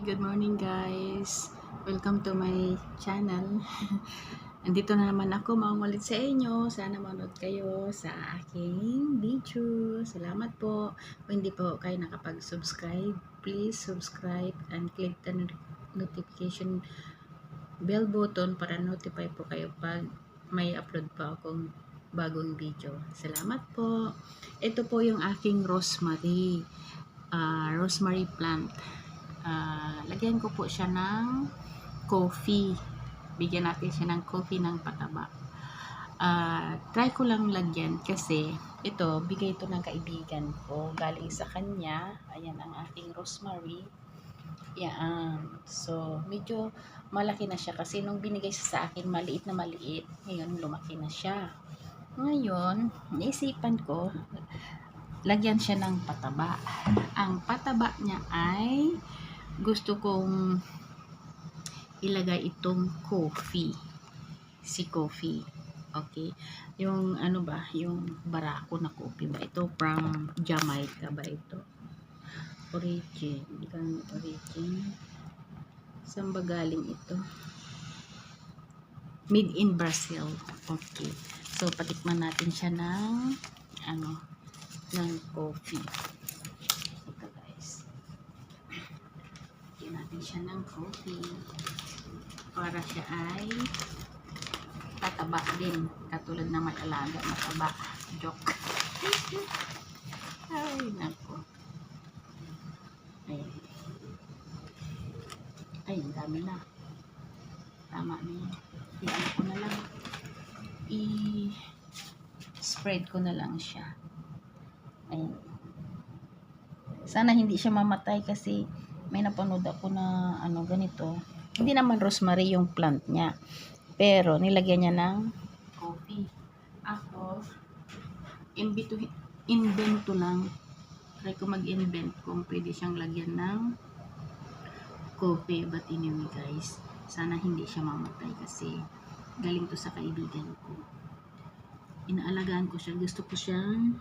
good morning guys. Welcome to my channel. Andito na naman ako maungulit sa inyo. Sana manood kayo sa aking video. Salamat po. Kung hindi po kayo nakapag-subscribe, please subscribe and click the notification bell button para notify po kayo pag may upload pa akong bagong video. Salamat po. Ito po yung aking rosemary. Uh, rosemary plant uh, lagyan ko po siya ng coffee. Bigyan natin siya ng coffee ng pataba. Uh, try ko lang lagyan kasi ito, bigay ito ng kaibigan ko. Galing sa kanya. Ayan ang aking rosemary. Yan. So medyo malaki na siya kasi nung binigay siya sa akin maliit na maliit. Ngayon lumaki na siya. Ngayon naisipan ko lagyan siya ng pataba. Ang pataba niya ay gusto kong ilagay itong coffee. Si coffee. Okay. Yung ano ba? Yung barako na coffee ba? Ito from Jamaica ba ito? Origin. Ikan origin. Saan ba galing ito? Made in Brazil. Okay. So patikman natin siya ng ano ng coffee natin siya ng coffee. Para siya ay tataba din. Katulad na mag-alaga mataba. Joke. Ay nako. Ay ay ang dami na. Tama na yun. Ko na lang. I spread ko na lang siya. Ayun sana hindi siya mamatay kasi may napanood ako na ano ganito. Hindi naman rosemary yung plant niya. Pero nilagyan niya ng coffee. Ako, imbito, invento lang. Try ko mag-invent kung pwede siyang lagyan ng coffee. But anyway guys, sana hindi siya mamatay kasi galing to sa kaibigan ko. Inaalagaan ko siya. Gusto ko siyang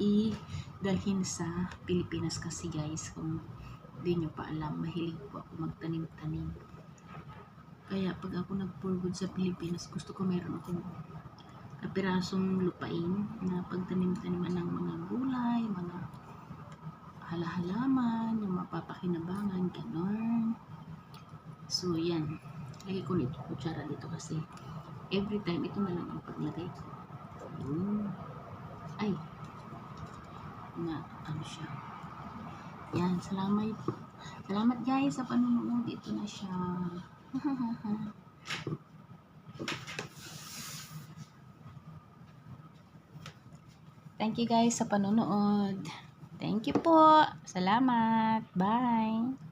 i-dalhin sa Pilipinas kasi guys kung hindi nyo pa alam, mahilig po ako magtanim-tanim. Kaya pag ako nag-for sa Pilipinas, gusto ko meron akong kapirasong lupain na pagtanim-taniman ng mga gulay, mga halahalaman, yung mapapakinabangan, ganon. So, yan. Lagi ko nito, kutsara dito kasi every time, ito na lang ang paglagay ko. Ay, na, ano siya, yan, salamat. Salamat guys sa panonood. Ito na siya. Thank you guys sa panonood. Thank you po. Salamat. Bye.